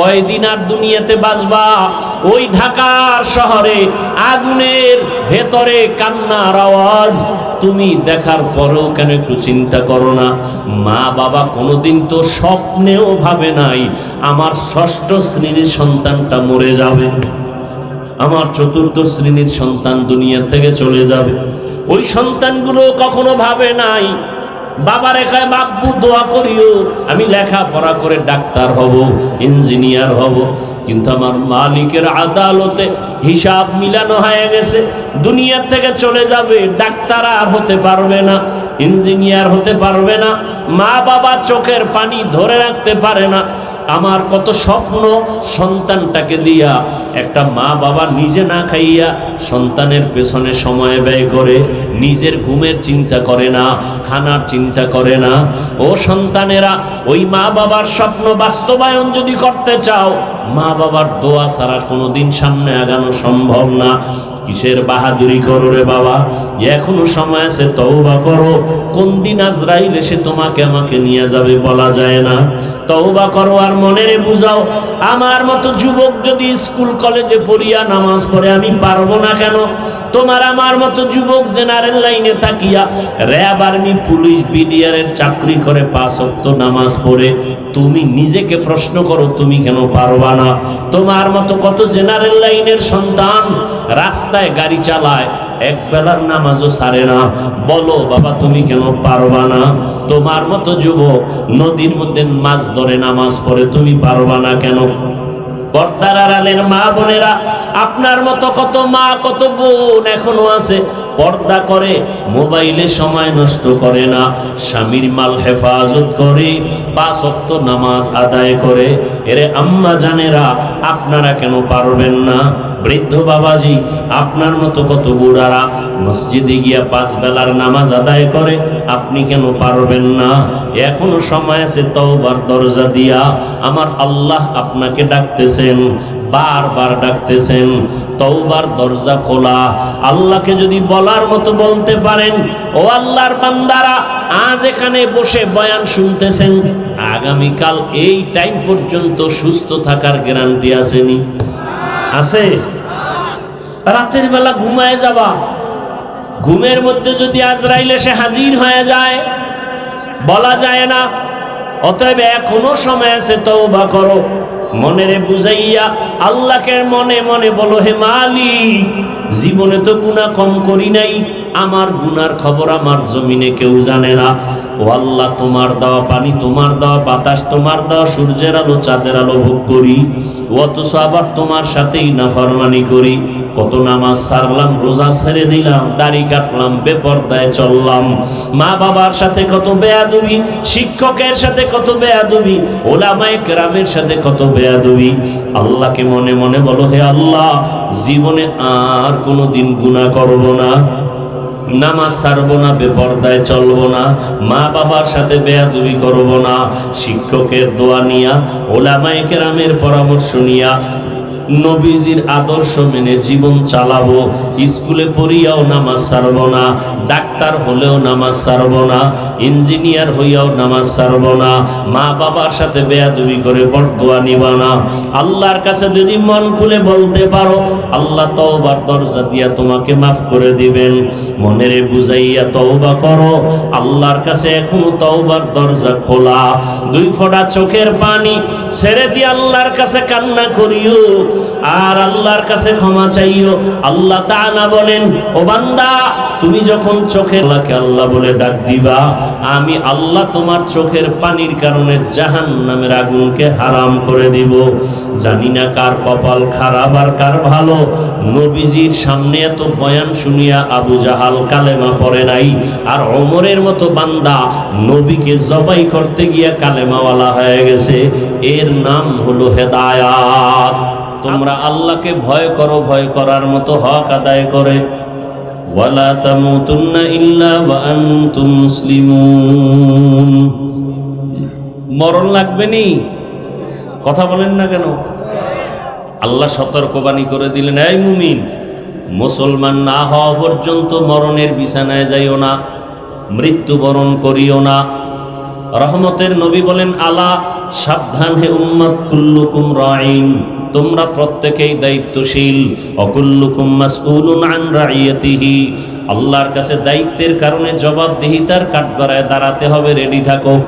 কয়দিন আর দুনিয়াতে বাসবা ওই ঢাকার শহরে আগুনের ভেতরে কান্নার আওয়াজ তুমি দেখার পরেও কেন একটু চিন্তা করো না? মা বাবা কোনোদিন তো স্বপ্নেও ভাবে নাই, আমার ষষ্ঠ শ্রেণির সন্তানটা মরে যাবে। আমার চতুর্থ শ্রেণির সন্তান দুনিয়া থেকে চলে যাবে। ওই সন্তানগুলো কখনো ভাবে নাই বাবা রেখায় বাব্বু দোয়া করিও। আমি লেখাপড়া করে ডাক্তার হব, ইঞ্জিনিয়ার হব। কিন্তু আমার মালিকের আদালতে হিসাব মিলানো হয়ে গেছে। দুনিয়া থেকে চলে যাবে, ডাক্তার আর হতে পারবে না, ইঞ্জিনিয়ার হতে পারবে না মা বাবা চোখের পানি ধরে রাখতে পারে না আমার কত স্বপ্ন সন্তানটাকে দিয়া একটা মা বাবা নিজে না খাইয়া সন্তানের পেছনে সময় ব্যয় করে, নিজের ঘুমের চিন্তা করে না, খানার চিন্তা করে না। ও সন্তানেরা, ওই মা বাবার স্বপ্ন বাস্তবায়ন যদি করতে চাও, মা বাবার দোয়া ছাড়া কোনোদিন সামনে আগানো সম্ভব না। কিসের বাহাদুরি করো রে বাবা? এখনও সময় আছে, তওবা করো। কোন দিন আজরাইল এসে তোমাকে আমাকে নিয়ে যাবে বলা যায় না। তওবা করো আর মনেরে বুঝাও, আমার মতো যুবক যদি স্কুল, কলেজে পড়িয়া নামাজ পড়ে, আমি পারব না কেন? তোমার আমার মতো যুবক জেনারেল লাইনে থাকিয়া র্যাব আর্মি পুলিশ বিডিআরের চাকরি করে পাঁচ অক্ত নামাজ পড়ে, তুমি নিজেকে প্রশ্ন করো, তুমি কেন পারবা না? তোমার মতো কত জেনারেল লাইনের সন্তান রাস্তায় গাড়ি চালায় এক বেলার নামাজও সারে না। বলো, বাবা, তুমি কেন পারবা না? তোমার মতো যুবক নদীর মধ্যে মাছ ধরে নামাজ পড়ে, তুমি পারবা না কেন? পর্দার আড়ালের মা বোনেরা, আপনার মতো কত মা, কত বোন এখনও আছে, পর্দা করে, মোবাইলে সময় নষ্ট করে না, স্বামীর মাল হেফাজত করে, পাঁচ অক্ত নামাজ আদায় করে। আপনারা কেন পারবেন না? বৃদ্ধ বাবাজি, আপনার মতো কত বুড়ারা, মসজিদে গিয়া পাঁচ বেলার নামাজ আদায় করে আপনি কেন পারবেন না? এখনও সময় আছে তওবার দরজা দিয়া। আমার আল্লাহ আপনাকে ডাকতেছেন, বারবার ডাকতেছেন, তওবার দরজা খোলা। আল্লাহকে যদি বলার মতো বলতে পারেন, ও আল্লাহর বান্দারা, আজ এখানে বসে বয়ান শুনতেছেন, আগামীকাল এই টাইম পর্যন্ত সুস্থ থাকার গ্যারান্টি আসেনি? আছে? রাতের বেলা ঘুমায় যাবা। ঘুমের মধ্যে যদি আজরাইল এসে হাজির হয়ে যায়, বলা যায় না। অতএব এখনও সময় আছে তো বা করো। মনেরে বুঝাইয়া আল্লাহকে মনে মনে বলো, হে মালিক, জীবনে তো গুনাহ কম করি নাই। আমার গুনার খবর আমার জমিনে কেউ জানে না। ও আল্লাহ, তোমার দেওয়া পানি তোমার দেওয়া, বাতাস তোমার দেওয়া, সূর্যের আলো চাঁদের আলো ভোগ করি। অথচ আবার তোমার সাথেই নাফরমানি করি। কত নামাজ সারলাম, রোজা ছেড়ে দিলাম, দাড়ি কাটলাম, বেপরদায় চললাম। মা বাবার সাথে কত বেয়াদুবি, শিক্ষকের সাথে কত বেয়াদুবি, ওলামায়ে কেরামের সাথে কত বেয়াদুবি আল্লাহকে মনে মনে বলো, হে আল্লাহ, জীবনে আর কোনো দিন গুণা করব না। নামাজ ছাড়বো না, বেপর্দায় চলবো না মা বাবার সাথে বেয়াদুবি করব না, শিক্ষকের দোয়া নিয়া, ওলামায় কেরামের পরামর্শ নিয়া নবীজির আদর্শ মেনে জীবন চালাবো, স্কুলে পড়িয়াও নামাজ ছাড়বো না, ডাক্তার হলেও নামাজ ছাড়বো না, ইঞ্জিনিয়ার হইয়াও নামাজ ছাড়বো না, মা বাবার সাথে বেয়াদুবি করে বরদোয়া নিবা না। আল্লাহর কাছে যদি মন খুলে বলতে পারো, আল্লাহ তওবার দরজা দিয়া তোমাকে মাফ করে দিবেন। মনেরে বুঝাইয়া তওবা করো, আল্লাহর কাছে এখনও তওবার দরজা খোলা। দুই ফোঁটা চোখের পানি ছেড়ে দিয়ে আল্লাহর কাছে কান্না করিও আর আল্লাহর কাছে ক্ষমা চাইও। আল্লাহ তাআলা বলেন, ও বান্দা, তুমি যখন চোখের আল্লাহকে আল্লাহ বলে ডাক দিবা, আমি আল্লাহ তোমার চোখের পানির কারণে জাহান নামের আগুনকে হারাম করে দিব। জানি না কার কপাল খারাপ আর কার ভালো। নবীজির সামনে এত বয়ান শুনিয়া আবু জাহাল কালেমা পড়ে নাই। আর ওমরের মতো বান্দা নবীকে জবাই করতে গিয়া কালেমাওয়ালা হয়ে গেছে। এর নাম হলো হেদায়াত। তোমরা আল্লাহকে ভয় করো, ভয় করার মতো হক আদায় করে। মরণ লাগবে নি? কথা বলেন না কেন? আল্লাহ সতর্কবাণী করে দিলেন, এই মুমিন, মুসলমান না হওয়া পর্যন্ত মরণের বিছানায় যাইও না, মৃত্যুবরণ করিও না। রহমতের নবী বলেন, আলা সাবধান হে উম্মত কুল্লুকুম রাইন তোমরা প্রত্যেকেই দায়িত্বশীল। অকুল্লুকুম মাসউলুন আন রাইয়াতিহি। আল্লাহর কাছে দায়িত্বের কারণে জবাবদিহিতার কাঠগড়ায় দাঁড়াতে হবে, রেডি থাকো।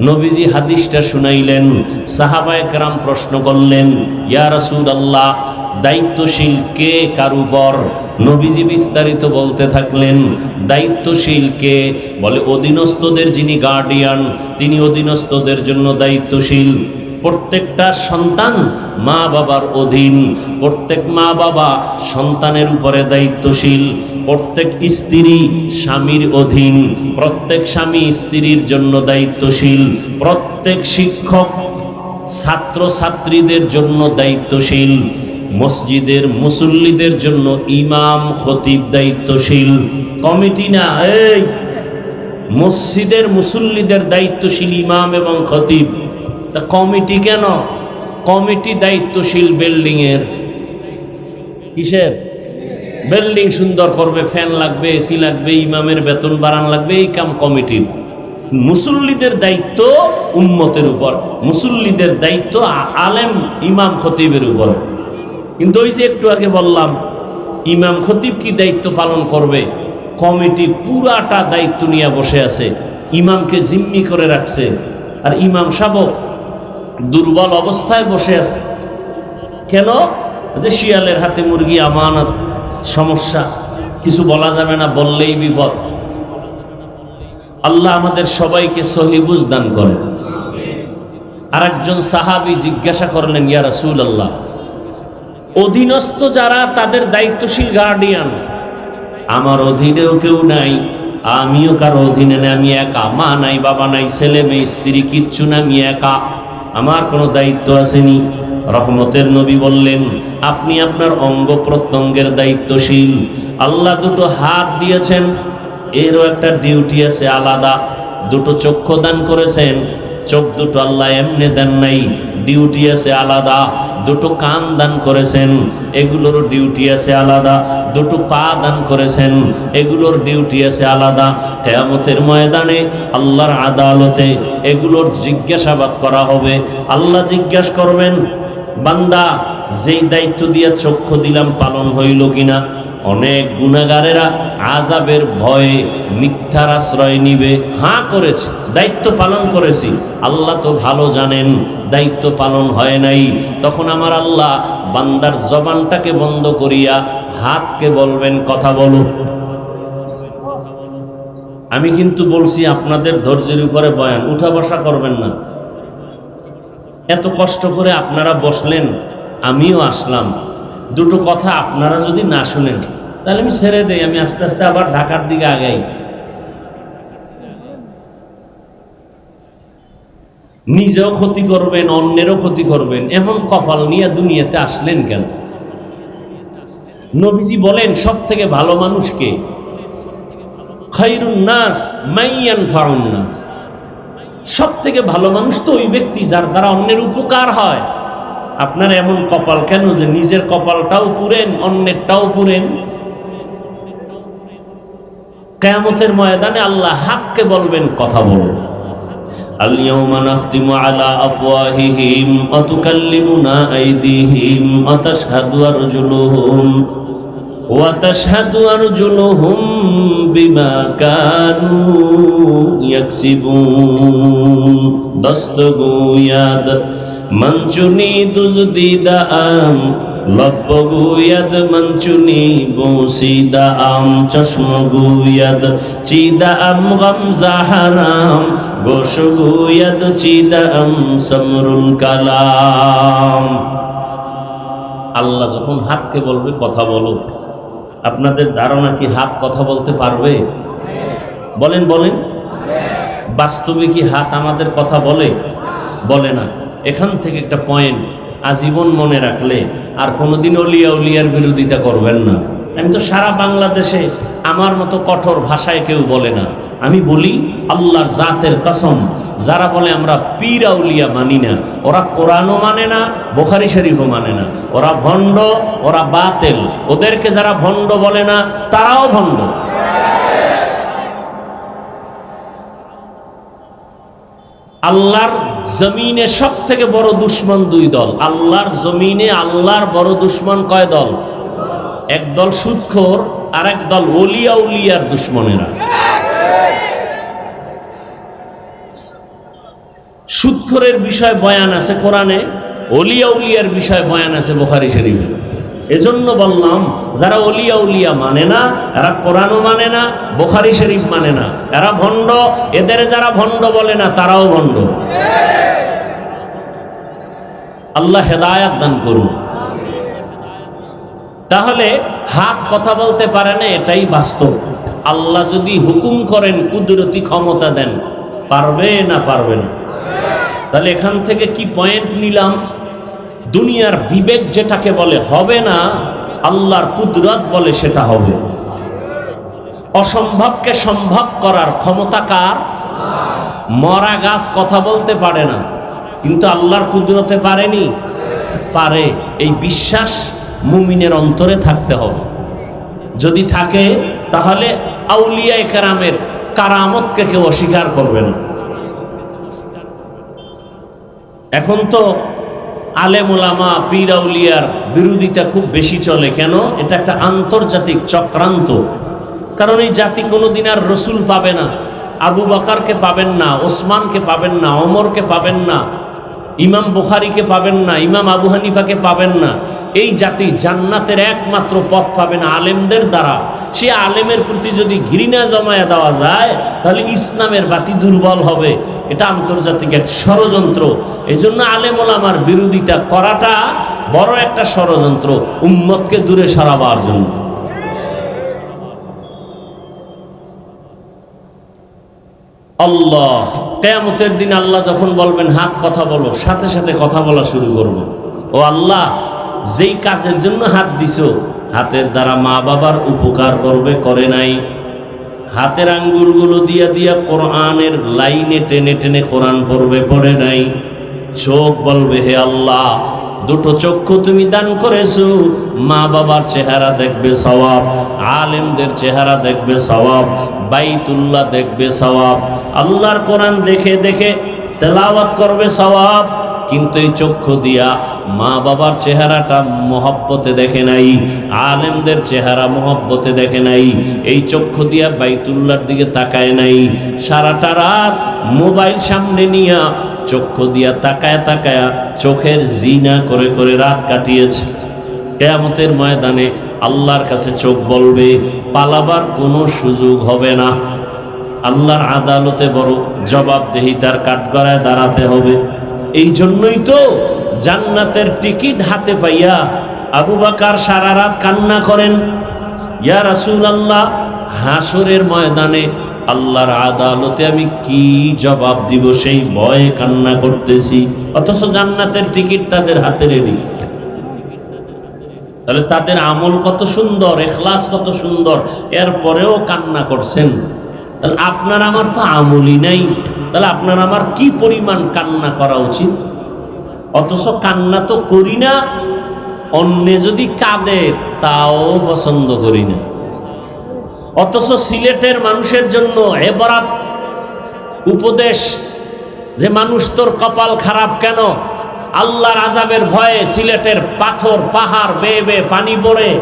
নবীজি হাদিসটা শুনাইলেন, সাহাবায়ে কেরাম প্রশ্ন করলেন, ইয়া রাসূলুল্লাহ, দায়িত্বশীল কে কার নবীজি বিস্তারিত বলতে থাকলেন, দায়িত্বশীল কে? বলে, অধীনস্থদের যিনি গার্ডিয়ান তিনি অধীনস্থদের জন্য দায়িত্বশীল। প্রত্যেকটা সন্তান মা বাবার অধীন। প্রত্যেক মা বাবা সন্তানের উপরে দায়িত্বশীল। প্রত্যেক স্ত্রী স্বামীর অধীন। প্রত্যেক স্বামী স্ত্রীর জন্য দায়িত্বশীল। প্রত্যেক শিক্ষক ছাত্র ছাত্রীদের জন্য দায়িত্বশীল। মসজিদের মুসল্লিদের জন্য ইমাম, খতিব দায়িত্বশীল। কমিটি না, এই! মসজিদের মুসল্লিদের দায়িত্বশীল ইমাম এবং খতিব। তা কমিটি কেন? কমিটি দায়িত্বশীল বিল্ডিং এর কিসের? বিল্ডিং সুন্দর করবে, ফ্যান লাগবে এসি লাগবে, ইমামের বেতন বাড়ান লাগবে, এই কাম কমিটির। মুসল্লিদের দায়িত্ব উম্মতের উপর, মুসল্লিদের দায়িত্ব আলেম ইমাম খতিবের উপর। কিন্তু ওই যে একটু আগে বললাম, ইমাম খতিব কি দায়িত্ব পালন করবে? কমিটি পুরাটা দায়িত্ব নিয়ে বসে আছে, ইমামকে জিম্মি করে রাখছে। আর ইমাম সাবক দুর্বল অবস্থায় বসে আছে। কেন? যে শিয়ালের হাতে মুরগি আমানত, সমস্যা, কিছু বলা যাবে না, বললেই বিপদ। আল্লাহ আমাদের সবাইকে সহিবুজ দান করেন। আর একজন সাহাবি জিজ্ঞাসা করলেন, ইয়া রাসূল আল্লাহ অধীনস্থ যারা তাদের দায়িত্বশীল গার্ডিয়ান আমার অধীনেও কেউ নাই, আমিও কারও অধীনে নেই, আমি একা, মা নাই, বাবা নাই, ছেলে মেয়ে, স্ত্রী, কিচ্ছু না আমি একা। আমার কোনো দায়িত্ব আসেনি। রহমতের নবী বললেন, আপনি আপনার অঙ্গ প্রত্যঙ্গের দায়িত্বশীল। আল্লাহ দুটো হাত দিয়েছেন, এরও একটা ডিউটি আছে আলাদা। দুটো চক্ষু দান করেছেন, চোখ দুটো আল্লাহ এমনি দেন নাই, ডিউটি আছে আলাদা। দুটো কান দান করেছেন, এগুলোর ডিউটি আছে আলাদা। দুটো পা দান করেছেন, এগুলোর ডিউটি আছে আলাদা। কেয়ামতের ময়দানে আল্লাহর আদালতে এগুলোর জিজ্ঞাসাবাদ করা হবে। আল্লাহ জিজ্ঞাসা করবেন, বান্দা, যেই দায়িত্ব দিয়ে চক্ষু দিলাম পালন হইল কিনা? অনেক গুণাগারেরা আজাবের ভয়ে মিথ্যার আশ্রয় নিবে। হাঁ করেছে, দায়িত্ব পালন করেছি। আল্লাহ তো ভালো জানেন, দায়িত্ব পালন হয় নাই। তখন আমার আল্লাহ বান্দার জবানটাকে বন্ধ করিয়া হাতকে বলবেন, কথা বলো। আমি কিন্তু বলছি, আপনাদের ধৈর্যের উপরে বয়ান, উঠা বসা করবেন না। এত কষ্ট করে আপনারা বসলেন, আমিও আসলাম। দুটো কথা আপনারা যদি না শুনেন তাহলে আমি ছেড়ে দেই, আমি আস্তে আস্তে আবার ঢাকার দিকে আগাই। নিজেও ক্ষতি করবেন, অন্যেরও ক্ষতি করবেন, এমন কপাল নিয়ে দুনিয়াতে আসলেন কেন? নবীজি বলেন সব থেকে ভালো মানুষকে নাস সব থেকে ভালো মানুষ তো ওই ব্যক্তি যার দ্বারা অন্যের উপকার হয়। আপনার এমন কপাল কেন যে নিজের কপালটাও পুরেন, অন্যেরটাও পুরেন? কেয়ামতের ময়দানে আল্লাহ হাককে বলবেন কথা বলুন اليوم نختم على أفواههم وتكلمنا أيديهم وتشهد أرجلهم وتشهد أرجلهم بما كانوا يكسبون دستگوید منچونی دزدید ام লব্বগুয়াদ মঞ্চুনি বসিদা আম, চশমগুয়াদ চিদা আম, গমজা হারাম গোসগুয়াদ চিদা আম, সমরুল কালাম। আল্লাহ যখন হাতকে বলবে, কথা বলো। আপনাদের ধারণা কি হাত কথা বলতে পারবে? বলেন বলেন। বাস্তবে কি হাত আমাদের কথা বলে? বলে না। এখান থেকে একটা পয়েন্ট আজীবন মনে রাখলে আর কোনোদিন অলিয়া উলিয়ার বিরোধিতা করবেন না। আমি তো সারা বাংলাদেশে আমার মতো কঠোর ভাষায় কেউ বলে না। আমি বলি, আল্লাহর জাতের কসম, যারা বলে আমরা পীর আউলিয়া মানি না, ওরা কোরআনও মানে না, বোখারি শরীফও মানে না। ওরা ভণ্ড, ওরা বাতেল। ওদেরকে যারা ভণ্ড বলে না, তারাও ভণ্ড। আল্লাহর জমিনে সব থেকে বড় দুশ্মন দুই দল। আল্লাহর জমিনে আল্লাহর বড় দুশ্মন কয় দল? এক দল সুৎখোর আর এক দল ওলিয়া উলিয়ার দুশ্মনেরা। সুৎখোরের বিষয় বয়ান আছে কোরআনে অলিয়া উলিয়ার বিষয় বয়ান আছে বোখারি শরীফে। এজন্য বললাম, যারা অলিয়া উলিয়া মানে না, এরা কোরআনও মানে না, বোখারি শরীফ মানে না। এরা ভণ্ড, এদের যারা ভণ্ড বলে না, তারাও ভণ্ড। আল্লাহ হেদায়াত দান করুন। তাহলে হাত কথা বলতে পারে না, এটাই বাস্তব। আল্লাহ যদি হুকুম করেন, কুদরতি ক্ষমতা দেন, পারবে না পারবে না। তাহলে এখান থেকে কি পয়েন্ট নিলাম? দুনিয়ার বিবেক যেটাকে বলে হবে না, আল্লাহর কুদরত বলে সেটা হবে। অসম্ভবকে সম্ভব করার ক্ষমতা কার? মরা গাছ কথা বলতে পারে না, কিন্তু আল্লাহর কুদরতে পারেনি? পারে। এই বিশ্বাস মুমিনের অন্তরে থাকতে হবে। যদি থাকে, তাহলে আউলিয়া কেরামের কারামতকে কেউ অস্বীকার করবে না। এখন তো আলেমুলামা পিরাউলিয়ার বিরোধিতা খুব বেশি চলে। কেন? এটা একটা আন্তর্জাতিক চক্রান্ত। কারণ এই জাতি কোনোদিন আর রসুল পাবে না, আবু বাকারকে পাবেন না, ওসমানকে পাবেন না অমরকে পাবেন না। ইমাম বুখারিকে পাবেন না, ইমাম আবু হানিফাকে পাবেন না। এই জাতি জান্নাতের একমাত্র পথ পাবে না আলেমদের দ্বারা। সে আলেমের প্রতি যদি ঘৃণা জমায়া দেওয়া যায়, তাহলে ইসলামের বাতি দুর্বল হবে। এটা আন্তর্জাতিক এক ষড়যন্ত্র। এই জন্য আলেমোলামার বিরোধিতা করাটা বড় একটা ষড়যন্ত্র, উম্মতকে দূরে সরাবার জন্য। আল্লাহ, কেয়ামতের দিন আল্লাহ যখন বলবেন, হাত কথা বলো, সাথে সাথে কথা বলা শুরু করব। ও আল্লাহ, যেই কাজের জন্য হাত দিছো, হাতের দ্বারা মা বাবার উপকার করবে, করে নাই। হাতের আঙ্গুলগুলো দিয়া দিয়া কোরআনের লাইনে টেনে টেনে কোরআন পড়বে, পড়ে নাই। চোখ বলবে, হে আল্লাহ দুটো চক্ষু তুমি দান করেছ। মা বাবার চেহারা দেখবে সওয়াব, আলেমদের চেহারা দেখবে সওয়াব, বাইতুল্লাহ দেখবে সওয়াব। আল্লাহর কোরআন দেখে দেখে তেলাওয়াত করবে সওয়াব। কিন্তু এই চক্ষু দিয়া মা বাবার চেহারাটা মহব্বতে দেখে নাই, আলেমদের চেহারা মহব্বতে দেখে নাই, এই চক্ষু দিয়া বাইতুল্লার দিকে তাকায় নাই। সারাটা রাত মোবাইল সামনে নিয়া চক্ষু দিয়া তাকায় তাকায়া চোখের জিনা করে করে রাত কাটিয়েছে। কেয়ামতের ময়দানে আল্লাহর কাছে চোখ বলবে, পালাবার কোনো সুযোগ হবে না। আল্লাহর আদালতে বড় জবাবদেহিতার কাঠগড়ায় দাঁড়াতে হবে। এই জন্যই তো জান্নাতের টিকিট হাতে পাইয়া আবু বাকার সারা রাত কান্না করেন। ইয়া রাসুল আল্লাহ হাসরের ময়দানে আল্লাহর আদালতে আমি কি জবাব দিব সেই ভয়ে কান্না করতেছি। অথচ জান্নাতের টিকিট তাদের হাতে রেডি তাহলে তাদের আমল কত সুন্দর, এখলাস কত সুন্দর, এরপরেও কান্না করছেন। তাহলে আপনার আমার তো আমলই নাই। তাহলে আপনার আমার কি পরিমাণ কান্না করা উচিত? অথচ কান্না তো করি না, অন্যে যদি কাঁদে, তাও পছন্দ করি না। অথচ সিলেটের মানুষের জন্য এবারাত উপদেশ যে মানুষ তোর কপাল খারাপ কেন? আল্লাহর আজাবের ভয়ে সিলেটের পাথর, পাহাড় বেয়ে বেয়ে পানি পড়ে।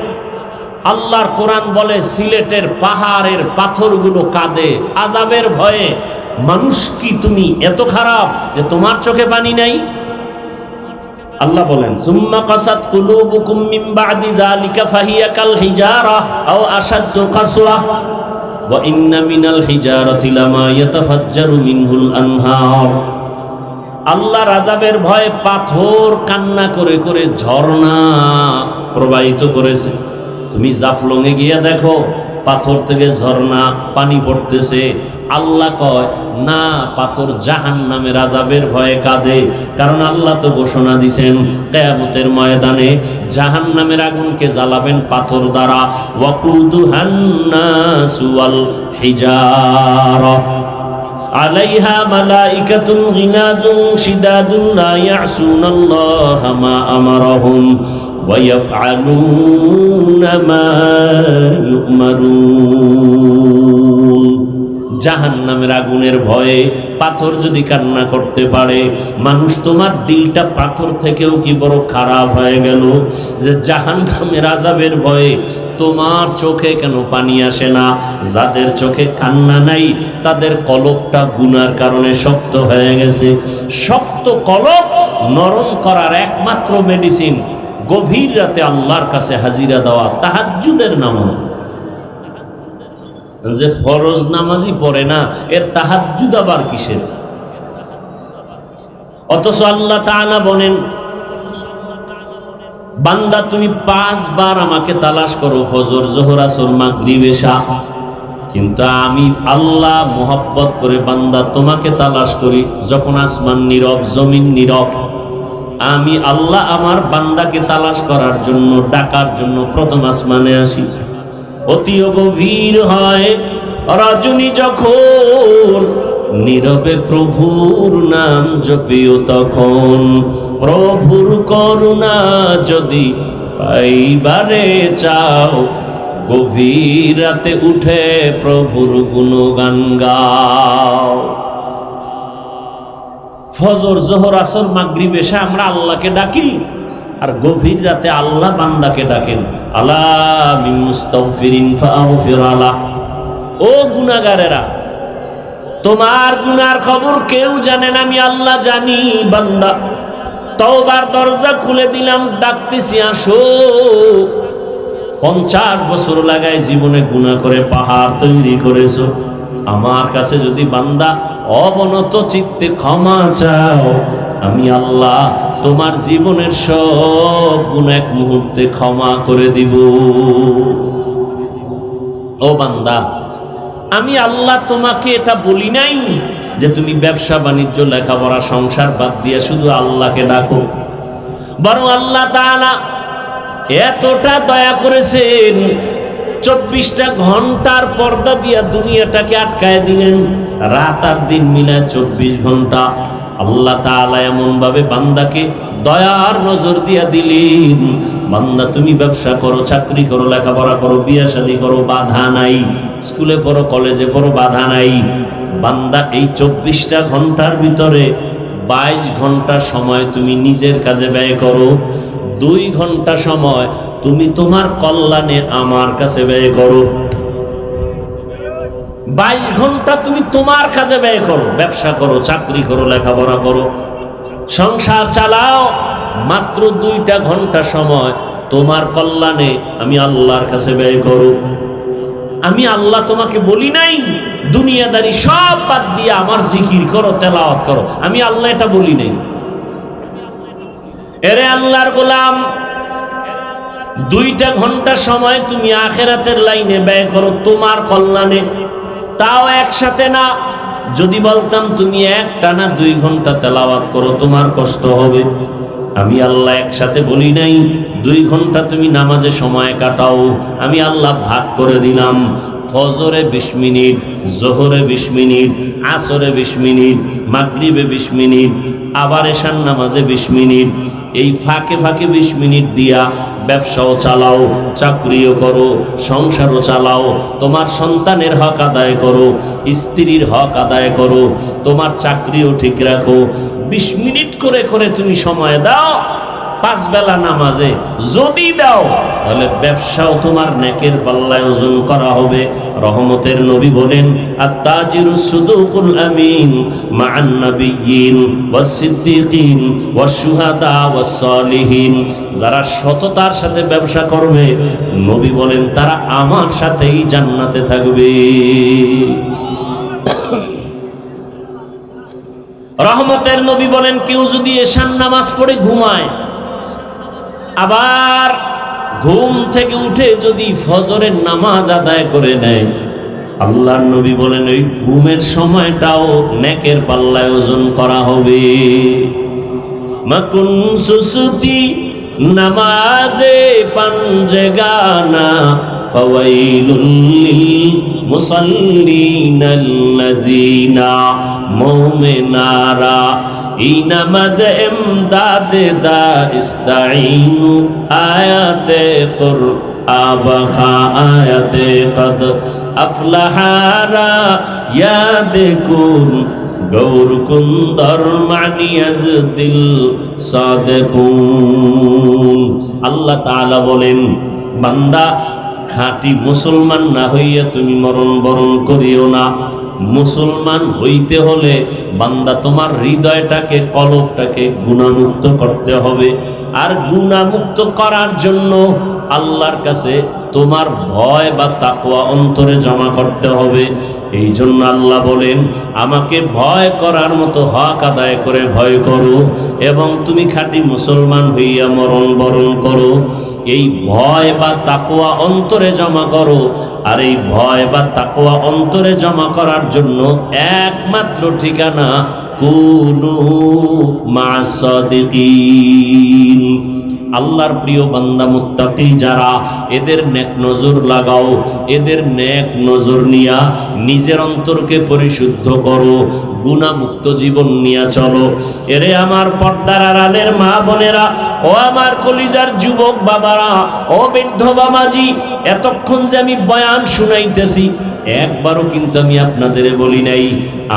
আল্লাহর কোরআন বলে সিলেটের পাহাড়ের পাথরগুলো কাঁদে। আজাবের ভয়ে মানুষ কি তুমি এত খারাপ যে তোমার চোখে পানি নাই? আল্লাহ বলেন, সুম্মা কাসাত কুলুবুকুম মিন বাদি যালিকা ফাহিয়া কাল হিজারা আও আশাদ্দু কাসওয়া, ওয়া ইন্না মিনাল হিজারাতি লামা ইয়াতাফাজ্জারু মিনহুল আনহার। আল্লাহ রাজাবের ভয়ে পাথর কান্না করে করে ঝর্ণা প্রবাহিত করেছে। তুমি জাফলংয়ে গিয়ে দেখো পাথর থেকে ঝর্ণা, পানি পড়তেছে। আল্লাহ কয়, না, পাথর জাহান নামে রাজাবের ভয়ে কাঁদে। কারণ আল্লাহ তো ঘোষণা দিছেন, কেয়ামতের ময়দানে জাহান নামের আগুনকে জ্বালাবেন পাথর দ্বারা। সুয়াল হিজার। আলাইহা মালাইকাতুন গিনাদুন ويفعلون ما يؤمرون জাহান নামের আগুনের ভয়ে পাথর যদি কান্না করতে পারে মানুষ তোমার দিলটা পাথর থেকেও কি বড় খারাপ হয়ে গেল যে জাহান নামের আজাবের ভয়ে তোমার চোখে কেন পানি আসে না যাদের চোখে কান্না নাই তাদের কলকটা গুনার কারণে শক্ত হয়ে গেছে শক্ত কলক নরম করার একমাত্র মেডিসিন গভীর রাতে আল্লাহর কাছে হাজিরা দেওয়া তাহাজ্জুদের নামাজ। যে ফরজ নামাজই পড়ে না, এর তাহাজ্জুদ আবার কিসের? অথচ আল্লাহ তাআলা বলেন, বান্দা তুমি পাঁচবার আমাকে তালাশ করো, ফজর, জোহরা, আসর, মাগরিব, এশা। কিন্তু আমি আল্লাহ মোহাব্বত করে বান্দা তোমাকে তালাশ করি, যখন আসমান নীরব, জমিন নীরব। আমি আল্লাহ আমার বান্দাকে তালাশ করার জন্য, ডাকার জন্য প্রথম আসমানে আসি। অতি গভীর হয় রজনী যখন, নীরবে প্রভুর নাম জপিও তখন। প্রভুর করুণা যদি পাইবারে চাও, গভীর রাতে উঠে প্রভুর গুণগান গাও। ফজর, জোহর, আসর, মাগরিব এসে আমরা আল্লাহকে ডাকি। আর গভীর রাতে আল্লাহ বান্দাকে ডাকেন। আল্লাহ ও গুনাগারেরা তোমার গুনার খবর কেউ জানেন আমি আল্লাহ জানি, বান্দা। তওবার দরজা খুলে দিলাম, ডাকতেছি, আসো। পঞ্চাশ বছর লাগায় জীবনে গুণা করে পাহাড় তৈরি করেছ। আমার কাছে যদি বান্দা অবনত চিত্তে ক্ষমা চাও, আমি আল্লাহ তোমার জীবনের সব গুণ এক মুহূর্তে ক্ষমা করে দিব। ও বান্দা, আমি আল্লাহ তোমাকে এটা বলি নাই যে তুমি ব্যবসা বাণিজ্য, লেখাপড়া, সংসার বাদ দিয়ে শুধু আল্লাহকে ডাকো। বরং আল্লাহ তাআলা এতটা দয়া করেছেন চব্বিশটা ঘণ্টার পর্দা দিয়া দুনিয়াটাকে আটকায় দিলেন। রাত আর দিন মিলায় চব্বিশ ঘণ্টা। আল্লাহ তাআলা এমন ভাবে বান্দাকে দয়ার নজর দিয়া দিলেন। বান্দা, তুমি ব্যবসা করো, চাকরি করো, লেখাপড়া করো, বিয়ে শাদী করো, বাধা নাই। স্কুলে পড়ো, কলেজে পড়ো, বাধা নাই। বান্দা, এই চব্বিশটা ঘণ্টার ভিতরে বাইশ ঘণ্টা সময় তুমি নিজের কাজে ব্যয় করো। দুই ঘণ্টা সময় তুমি তোমার কল্যাণে আমার কাছে ব্যয় করো। বাইশ ঘণ্টা তুমি তোমার কাজে ব্যয় করো। ব্যবসা করো, চাকরি করো, লেখাপড়া করো। সংসার চালাও। মাত্র দুইটা ঘণ্টা সময় তোমার কল্যাণে আমি আল্লাহর কাছে ব্যয় করো। আমি আল্লাহ তোমাকে বলি নাই, দুনিয়াদারি সব বাদ দিয়ে আমার জিকির করো, তেলাওয়াত করো। আমি আল্লাহ এটা বলি নাই। এরে আল্লাহর গোলাম দুইটা ঘণ্টা সময় তুমি আখেরাতের লাইনে ব্যয় করো তোমার কল্যাণে। তাও একসাথে না। যদি বলতাম তুমি একটা না দুই ঘণ্টা তেলাওয়াত করো, তোমার কষ্ট হবে। আমি আল্লাহ একসাথে বলি নাই, দুই ঘণ্টা তুমি নামাজে সময় কাটাও। আমি আল্লাহ ভাগ করে দিলাম। ফজরে বিশ মিনিট, জোহরে বিশ মিনিট, আসরে বিশ মিনিট, মাগরিবে বিশ মিনিট, আবার এশান নামাজে বিশ মিনিট। এই ফাঁকে ফাঁকে বিশ মিনিট দিয়া ব্যবসাও চালাও, চাকরিও করো, সংসারও চালাও, তোমার সন্তানের হক আদায় করো, স্ত্রীর হক আদায় করো, তোমার চাকরিও ঠিক রাখো। বিশ মিনিট করে করে তুমি সময় দাও। পাঁচ বেলা নামাজে যদি দাও, তাহলে ব্যবসাও তোমার নেকের পাল্লায় ওজন করা হবে। রহমতের নবী বলেন, আত্তাজিরু সুদুকুল আমিন মা'আন নাবিয়্যিন ওয়াস সিদ্দিকিন ওয়াস শুহাদা ওয়াস যারা সততার সাথে ব্যবসা করবে, নবী বলেন, তারা আমার সাথেই জান্নাতে থাকবে। রহমতের নবী বলেন, কেউ যদি এশান নামাজ পড়ে ঘুমায় আবার ঘুম থেকে উঠে যদি ফজরের নামাজ আদায় করে নেয়, আল্লাহর নবী বলেন, ওই ঘুমের সময়টাও নেকের পাল্লায় ওজন করা হবে। মাকুন সুসুতি নামাজে পাঞ্জে গানা লিল মুসাল্লিনাল্লাযিনা মুমিনারা এই গৌর কুন্দর মানিয়াজ দিল সাদেকুন আল্লাহ বলেন বান্দা খাঁটি মুসলমান না হইয়া তুমি মরণ বরণ করিও না। মুসলমান হইতে হলে বান্দা তোমার হৃদয়টাকে কলকটাকে গুণামুক্ত করতে হবে। আর গুণামুক্ত করার জন্য আল্লাহর কাছে তোমার ভয় বা তাকওয়া অন্তরে জমা করতে হবে। এই জন্য আল্লাহ বলেন, আমাকে ভয় করার মতো হক আদায় করে ভয় করো এবং তুমি খাঁটি মুসলমান হইয়া মরণ বরণ করো। এই ভয় বা তাকুয়া অন্তরে জমা করো আর এই ভয় বা তাকুয়া অন্তরে জমা করার জন্য একমাত্র ঠিকানা, কুনু মা সাদিকিন। আল্লাহর প্রিয় বান্দা মুত্তাকি যারা, এদের নেক নজর লাগাও, এদের নেক নজর নিয়া নিজের অন্তরকে পরিশুদ্ধ করো গুণামুক্ত জীবন নিয়া চলো। এরে আমার পর্দার আড়ালের মা বোনেরা ও আমার কলিজার যুবক বাবারা, ও বৃদ্ধ বাবাজি, এতক্ষণ যে আমি বয়ান শুনাইতেছি, একবারও কিন্তু আমি আপনাদের বলি নাই,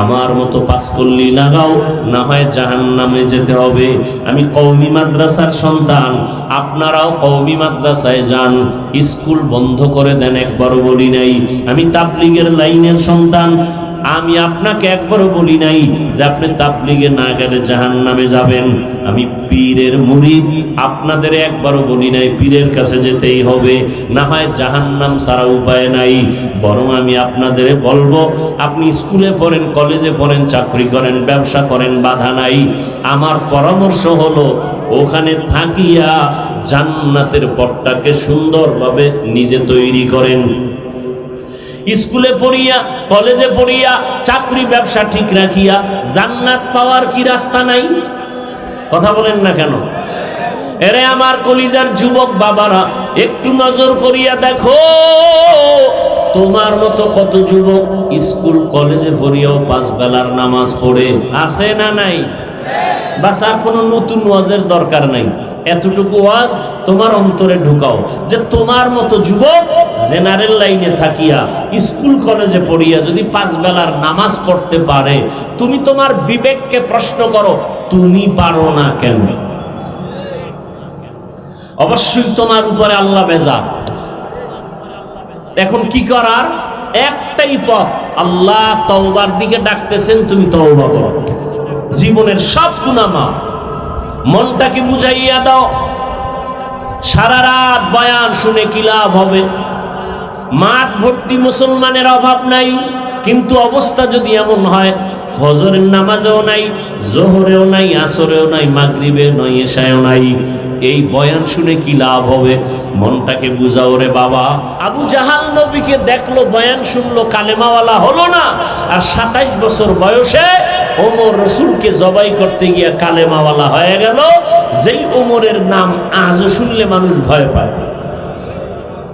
আমার মতো পাস করলি লাগাও না হয় জাহান নামে যেতে হবে। আমি কৌমি মাদ্রাসার সন্তান, আপনারাও কৌমি মাদ্রাসায় যান, স্কুল বন্ধ করে দেন, একবারও বলি নাই। আমি তাবলিগের লাইনের সন্তান আমি আপনাকে একবারও বলি নাই যে আপনি তাবলিগে না গেলে জাহান নামে যাবেন। আমি পীরের মুরিদ, আপনাদের একবারও বলি নাই পীরের কাছে যেতেই হবে। না হয় জাহান নাম ছাড়া উপায় নাই। বরং আমি আপনাদের বলব, আপনি স্কুলে পড়েন, কলেজে পড়েন, চাকরি করেন, ব্যবসা করেন, বাধা নাই। আমার পরামর্শ হলো, ওখানে থাকিয়া জান্নাতের পথটাকে সুন্দরভাবে নিজে তৈরি করেন। স্কুলে পড়িয়া, কলেজে পড়িয়া, চাকরি ব্যবসা ঠিক রাখিয়া জান্নাত পাওয়ার কি রাস্তা নাই? কথা বলেন না কেন? এরে আমার কলিজার যুবক বাবারা, একটু নজর করিয়া দেখো, তোমার মতো কত যুবক স্কুল, কলেজে পড়িয়াও পাঁচ বেলার নামাজ পড়ে। আছে না নাই? বাস আর কোনো নতুন ওয়াজের দরকার নাই। এতটুকু ওয়াজ তোমার অন্তরে ঢুকাও যে তোমার মতো যুবক জেনারেল লাইনে থাকিয়া স্কুল কলেজে পড়িয়া যদি পাঁচ বেলার নামাজ পড়তে পারে, তুমি তোমার বিবেককে প্রশ্ন করো, তুমি পারো না কেন? অবশ্যই তোমার উপরে আল্লাহ বেজা এখন কি করার? একটাই পথ, আল্লাহ তওবার দিকে ডাকতেছেন, তুমি তওবা করো। জীবনের সব গুনামা মনটাকে বুঝাইয়া দাও। সারা রাত বয়ান শুনে কি লাভ হবে? মাঠ ভর্তি মুসলমানের অভাব নাই, কিন্তু অবস্থা যদি এমন হয়, ফজরের নামাজেও নাই, জোহরেও নাই, আসরেও নাই, মাগরিবে নয় এশায়ও নাই, এই বয়ান শুনে কি লাভ হবে? মনটাকে বুঝাও রে বাবা। আবু জাহাল নবীকে দেখল, বয়ান শুনলো, কালেমাওয়ালা হলো না, আর সাতাইশ বছর বয়সে ওমর রসুলকে জবাই করতে গিয়া কালেমাওয়ালা হয়ে গেল। যেই ওমরের নাম আজও শুনলে মানুষ ভয় পায়।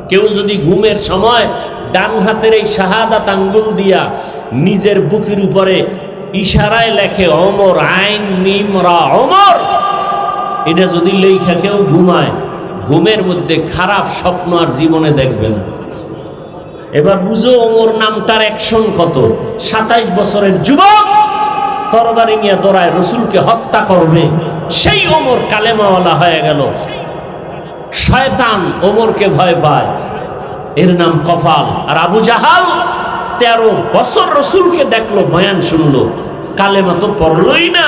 কেউ যদি ঘুমের সময় ডান হাতের এই শাহাদাত আঙ্গুল দিয়া নিজের বুকের উপরে ইশারায় লেখে অমর আইন নিমরা অমর এটা যদি লেখা কেউ ঘুমায়, ঘুমের মধ্যে খারাপ স্বপ্ন আর জীবনে দেখবে না। এবার বুঝো ওমর নামটার অ্যাকশন কত? সাতাইশ বছরের যুবক তরবারি নিয়ে দৌড়ায় রসুলকে হত্যা করবে। সেই ওমর কালেমাওয়ালা হয়ে গেল। শয়তান ওমরকে ভয় পায়। এর নাম কফাল। আর আবু জাহাল তেরো বছর রসুলকে দেখল, বয়ান শুনলো। কালেমা তো পড়লই না,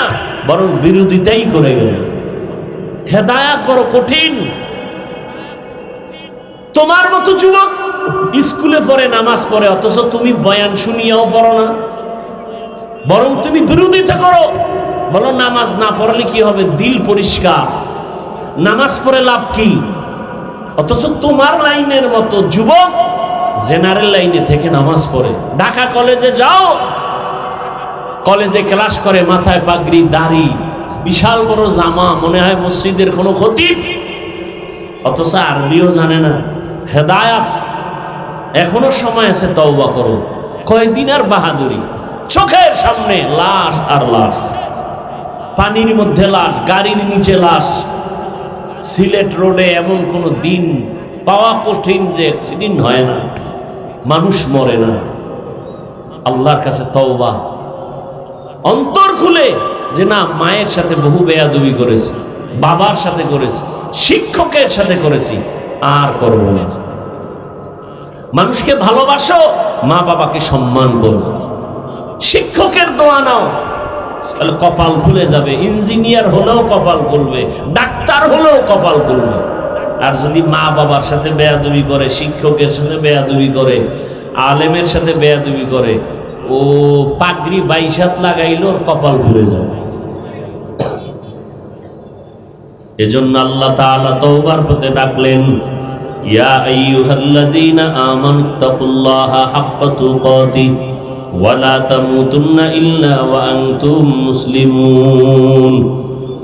বরং বিরোধিতাই করে গেল। হেদায়াত বড় কঠিন। তোমার মতো যুবক স্কুলে পড়ে, নামাজ পড়ে, অথচ তুমি বয়ান শুনিয়াও পড়ো না। বরং তুমি বিরোধিতা করো। বলো, নামাজ না পড়লে কি হবে? দিল পরিষ্কার। নামাজ পড়ে লাভ কি? অথচ তোমার লাইনের মতো যুবক জেনারেল লাইনে থেকে নামাজ পড়ে। ঢাকা কলেজে যাও। কলেজে ক্লাস করে, মাথায় পাগড়ি, দাড়ি, বিশাল বড় জামা, মনে হয় মসজিদের কোনো ক্ষতি? অথচ আরবিও জানে না। হেদায়াত। এখনও সময় আছে তওবা করো। কয়দিন আর বাহাদুরি? চোখের সামনে লাশ আর লাশ। পানির মধ্যে লাশ, গাড়ির নিচে লাশ। সিলেট রোডে এমন কোনো দিন পাওয়া কঠিন যে অ্যাক্সিডেন্ট হয় না। মানুষ মরে না। আল্লাহর কাছে তওবা। অন্তর খুলে যে না, মায়ের সাথে বহু বেয়াদবি করেছি, বাবার সাথে করেছি, শিক্ষকের সাথে করেছি, আর করব না। মানুষকে ভালোবাসো মা বাবাকে সম্মান করো শিক্ষকের দোয়া নাও। তাহলে কপাল খুলে যাবে, ইঞ্জিনিয়ার হলেও কপাল খুলবে, ডাক্তার হলেও কপাল খুলবে। আর যদি মা বাবার সাথে বেয়াদবি করে, শিক্ষকের সাথে বেয়াদবি করে, আলেমের সাথে বেয়াদবি করে, ও পাগড়ি বাইশাত লাগাইল ওর কপাল ঘুরে যাবে। এজন্য আল্লাহ তাআলা তওবার পথে ডাকলেন, ইয়া আইয়ুহাল্লাযীনা আমানুত্তাকুল্লাহা হাক্কা তুকাতি। তামুতুন্না ইল্লা ওয়া আনতুম মুসলিমুন।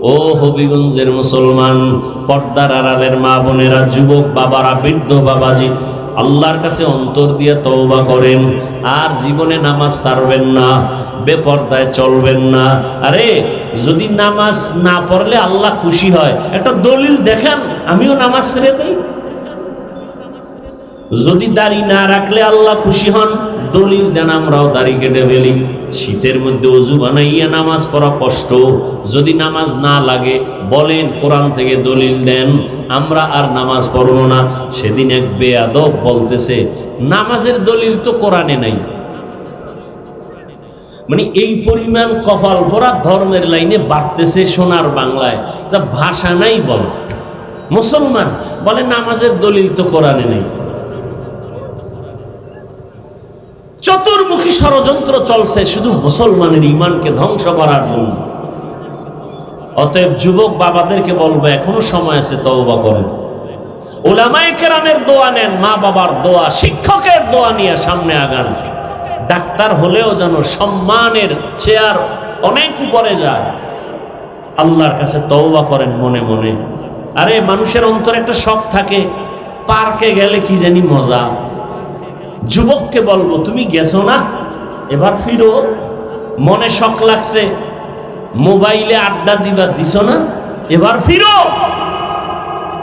ও হবিগঞ্জের মুসলমান, পর্দার আড়ালের মা বোনেরা, যুবক বাবারা, বৃদ্ধ বাবাজি, আল্লাহর কাছে অন্তর দিয়ে তওবা করেন, আর জীবনে নামাজ ছাড়বেন না, বেপর্দায় চলবেন না। আরে, যদি নামাজ না পড়লে আল্লাহ খুশি হয়। একটা দলিল দেখান, আমিও নামাজ ছেড়ে দেই। যদি দাড়ি না রাখলে আল্লাহ খুশি হন দলিল দেন আমরাও দাড়ি কেটে ফেলি। শীতের মধ্যে অজু বানাইয়া নামাজ পড়া কষ্ট। যদি নামাজ না লাগে, বলেন কোরআন থেকে দলিল দেন। আমরা আর নামাজ পড়ব না। সেদিন এক বেয়াদব বলতেছে, নামাজের দলিল তো কোরআনে নাই। মানে এই পরিমাণ কপাল পরা ধর্মের লাইনে বাড়তেছে সোনার বাংলায়। যা ভাষা নাই বল। মুসলমান বলে, নামাজের দলিল তো কোরআনে নেই। চতুর্মুখী ষড়যন্ত্র চলছে, শুধু মুসলমানের ইমানকে ধ্বংস করার জন্য। অতএব যুবক বাবাদেরকে বলব, এখনও সময় আছে তওবা করেন ওলামায়ে কেরামের দোয়া নেন, মা বাবার দোয়া, শিক্ষকের দোয়া নিয়ে সামনে আগান। ডাক্তার হলেও যেন সম্মানের চেয়ার অনেক উপরে যায়। আল্লাহর কাছে তওবা করেন মনে মনে। আরে, মানুষের অন্তরে একটা শখ থাকে, পার্কে গেলে কি জানি মজা। যুবককে বলব, তুমি গেছো না? এবার ফিরো। মনে শখ লাগছে। মোবাইলে আড্ডা দিবা, দিছ না? এবার ফিরো।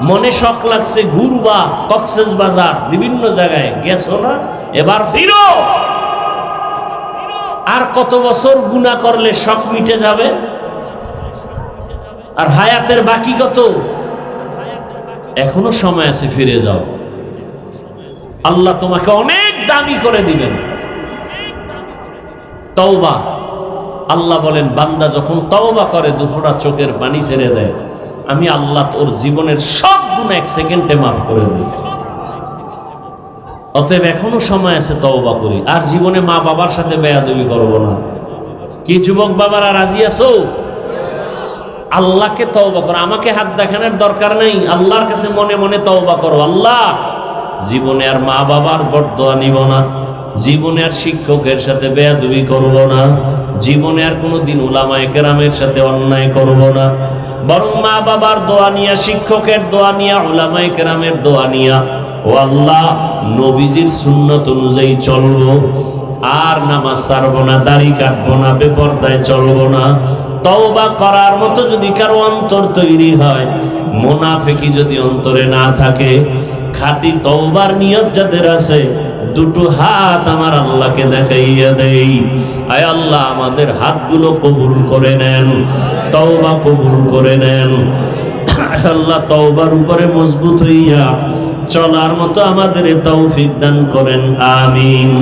মনে শখ লাগছে ঘুরবা, কক্সেস বাজার, বিভিন্ন জায়গায়। গেছো না? এবার ফিরো। আর কত বছর গুণা করলে শখ মিটে যাবে? আর হায়াতের বাকি কত? এখনও সময় আছে, ফিরে যাও। আল্লাহ তোমাকে অনেক দামি করে দিবেন। তওবা। আল্লাহ বলেন, বান্দা যখন তওবা করে দুফোটা চোখের পানি ছেড়ে দেয়। আমি আল্লাহ তোর জীবনের সব গুণ এক সেকেন্ডে মাফ করে দিই অতএব এখনও সময় আছে তওবা করি। আর জীবনে মা বাবার সাথে বেয়াদবি করব না। কি যুবক বাবারা, রাজি আছো? আল্লাহকে তওবা করো। আমাকে হাত দেখানোর দরকার নেই। আল্লাহর কাছে মনে মনে তওবা করো। আল্লাহ জীবনে আর মা বাবার বরদোয়া নিব না। জীবনে আর শিক্ষকের সাথে বেয়াদবি করব না। জীবনে আর কোনো দিন উলামায়ে কেরামের সাথে অন্যায় করব না। বরং মা বাবার দোয়া নিয়া, শিক্ষকের দোয়া নিয়া, উলামায়ে কেরামের দোয়া নিয়া, ও আল্লাহ, নবীজির সুন্নত অনুযায়ী চলব। আর নামাজ ছাড়বো না, দাড়ি কাটবো না, বেপর্দায় চলবো না। তওবা করার মতো যদি কারও অন্তর তৈরি হয়, মোনাফেকি যদি অন্তরে না থাকে খাঁটি তওবার নিয়ত যাদের আছে, দুটো হাত আমার আল্লাহকে দেখাইয়া দেই। আয় আল্লাহ, আমাদের হাতগুলো কবুল করে নেন, তওবা কবুল করে নেন। আল্লাহ, তওবার উপরে মজবুত হইয়া চলার মতো আমাদের তৌফিক দান করেন, আমিন।